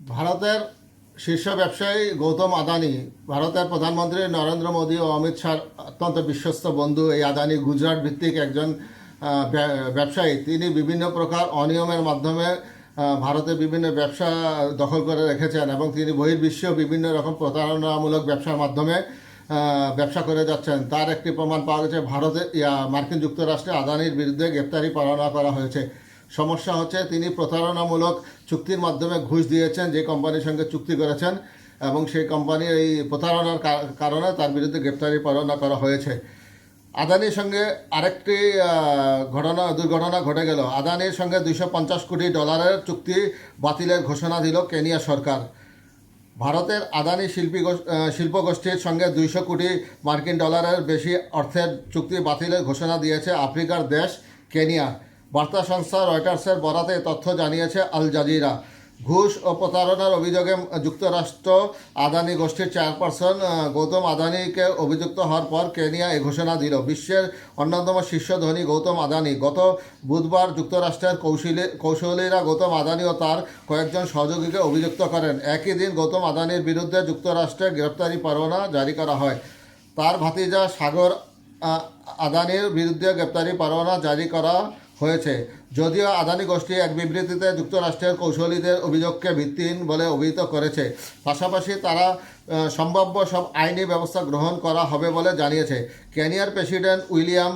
ভারতের শীর্ষ ব্যবসায়ী গৌতম আদানি, ভারতের প্রধানমন্ত্রী নরেন্দ্র মোদী ও অমিত শাহর অত্যন্ত বিশ্বস্ত বন্ধু। এই আদানি গুজরাট ভিত্তিক একজন ব্যবসায়ী। তিনি বিভিন্ন প্রকার অনিয়মের মাধ্যমে ভারতে বিভিন্ন ব্যবসা দখল করে রেখেছেন এবং তিনি বহির্বিশ্বেও বিভিন্ন রকম প্রতারণামূলক ব্যবসার মাধ্যমে ব্যবসা করে যাচ্ছেন। তার একটি প্রমাণ পাওয়া গেছে, ভারতে মার্কিন যুক্তরাষ্ট্রে আদানির বিরুদ্ধে গ্রেপ্তারি পরোয়ানা করা হয়েছে। সমস্যা হচ্ছে, তিনি প্রতারণামূলক চুক্তির মাধ্যমে ঘুষ দিয়েছেন, যে কোম্পানির সঙ্গে চুক্তি করেছেন, এবং সেই কোম্পানির এই প্রতারণার কারণে তার বিরুদ্ধে গ্রেপ্তারি পরোয়ানা করা হয়েছে। আদানির সঙ্গে আরেকটি ঘটনা, দুর্ঘটনা ঘটে গেল। আদানির সঙ্গে দুইশো পঞ্চাশ কোটি ডলারের চুক্তি বাতিলের ঘোষণা দিল কেনিয়া সরকার। ভারতের আদানি শিল্পী শিল্প গোষ্ঠীর সঙ্গে দুইশো কোটি মার্কিন ডলারের বেশি অর্থের চুক্তি বাতিলের ঘোষণা দিয়েছে আফ্রিকার দেশ কেনিয়া। বার্তা সংস্থা রয়টার্সের বরাতে তথ্য জানিয়েছে আল জাজিরা। ঘুষ ও প্রতারণার অভিযোগে যুক্তরাষ্ট্র আদানি গোষ্ঠীর চেয়ারপারসন গৌতম আদানিকে অভিযুক্ত হওয়ার পর কেনিয়া এ ঘোষণা দিল। বিশ্বের অন্যতম শীর্ষ ধনী গৌতম আদানি। গত বুধবার যুক্তরাষ্ট্রের কৌশলী কৌশলীরা গৌতম আদানি ও তার কয়েকজন সহযোগীকে অভিযুক্ত করেন। একই দিন গৌতম আদানির বিরুদ্ধে যুক্তরাষ্ট্রে গ্রেপ্তারি পরোয়ানা জারি করা হয়। তার ভাতিজা সাগর আদানির বিরুদ্ধে গ্রেপ্তারি পরোয়ানা জারি করা হয়েছে। যদিও আদানি গোষ্ঠী এক বিবৃতিতে যুক্তরাষ্ট্রের কৌশলীদের অভিযোগকে ভিত্তিহীন বলে অভিহিত করেছে। পাশাপাশি তারা সম্ভাব্য সব আইনি ব্যবস্থা গ্রহণ করা হবে বলে জানিয়েছে। কেনিয়ার প্রেসিডেন্ট উইলিয়াম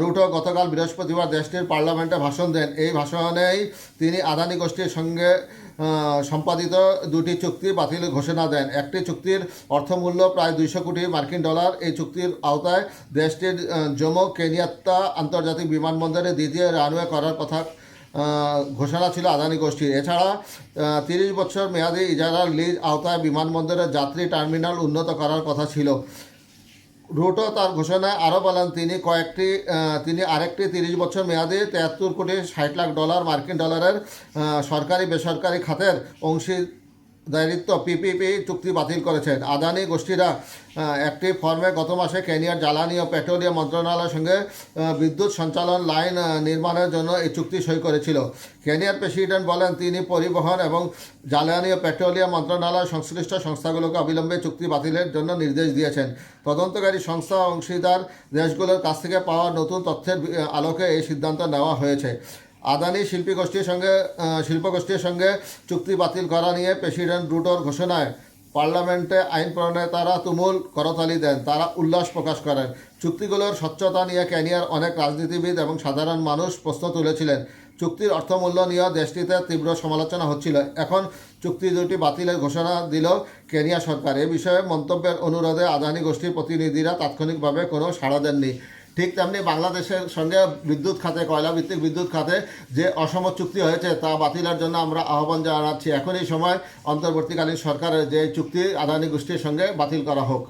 রুটো গতকাল বৃহস্পতিবার দেশটির পার্লামেন্টে ভাষণ দেন। এই ভাষণেই তিনি আদানি গোষ্ঠীর সঙ্গে সম্পাদিত দুটি চুক্তি বাতিল ঘোষণা দেন। একটি চুক্তির অর্থমূল্য প্রায় দুইশো কোটি মার্কিন ডলার, এই চুক্তির আওতায় দেশটির জম্মু কেনিয়াত্তা আন্তর্জাতিক বিমানবন্দরে দ্বিতীয় রানওয়ে করার কথা ঘোষণা ছিল আদানি গোষ্ঠীর। এছাড়া তিরিশ বছর মেয়াদী ইজারার লিজ আওতায় বিমানবন্দরের যাত্রী টার্মিনাল উন্নত করার কথা ছিল। রুটো তার ঘোষণায় আরও বলেন, তিনি কয়েকটি তিনি আরেকটি তিরিশ বছর মেয়াদে তেহাত্তর কোটি ষাট লাখ ডলার মার্কিন ডলারের সরকারি বেসরকারি খাতের অংশীদারিত্ব পিপিপি চুক্তি বাতিল করেছেন। আদানি গোষ্ঠীরা একটি ফর্মে গত মাসে কেনিয়ার জ্বালানি ও পেট্রোলিয়াম মন্ত্রণালয়ের সঙ্গে বিদ্যুৎ সঞ্চালন লাইন নির্মাণের জন্য এই চুক্তি সই করেছিল। কেনিয়ার প্রেসিডেন্ট বলেন, তিনি পরিবহন এবং জ্বালানি ও পেট্রোলিয়াম মন্ত্রণালয় সংশ্লিষ্ট সংস্থাগুলোকে অবিলম্বে চুক্তি বাতিলের জন্য নির্দেশ দিয়েছেন। তদন্তকারী সংস্থা অংশীদার দেশগুলোর কাছ থেকে পাওয়া নতুন তথ্যের আলোকে এই সিদ্ধান্ত নেওয়া হয়েছে। আদানি শিল্পী গোষ্ঠীর সঙ্গে আহ, শিল্প গোষ্ঠীর সঙ্গে চুক্তি বাতিল করা নিয়ে প্রেসিডেন্ট রুটোর ঘোষণায় পার্লামেন্টে আইন প্রণয়নে তারা তুমুল করতালি দেন। তারা উল্লাস প্রকাশ করেন। চুক্তিগুলোর স্বচ্ছতা নিয়ে কেনিয়ার অনেক রাজনীতিবিদ এবং সাধারণ মানুষ প্রশ্ন তুলেছিলেন। চুক্তির অর্থমূল্য নিয়ে দেশটিতে তীব্র সমালোচনা হচ্ছিল। এখন চুক্তি দুটি বাতিলের ঘোষণা দিল কেনিয়া সরকার। এ বিষয়ে মন্তব্যের অনুরোধে আদানি গোষ্ঠীর প্রতিনিধিরা তাৎক্ষণিকভাবে কোনো সাড়া দেননি। ঠিক তেমনি বাংলাদেশের সঙ্গে বিদ্যুৎ খাতে কয়লা ভিত্তিক বিদ্যুৎ খাতে যে অসম চুক্তি হয়েছে তা বাতিলের জন্য আমরা আহ্বান জানাচ্ছি। এখন এই সময় অন্তর্বর্তীকালীন সরকারের যে চুক্তি, আদানি গোষ্ঠীর সঙ্গে বাতিল করা হোক।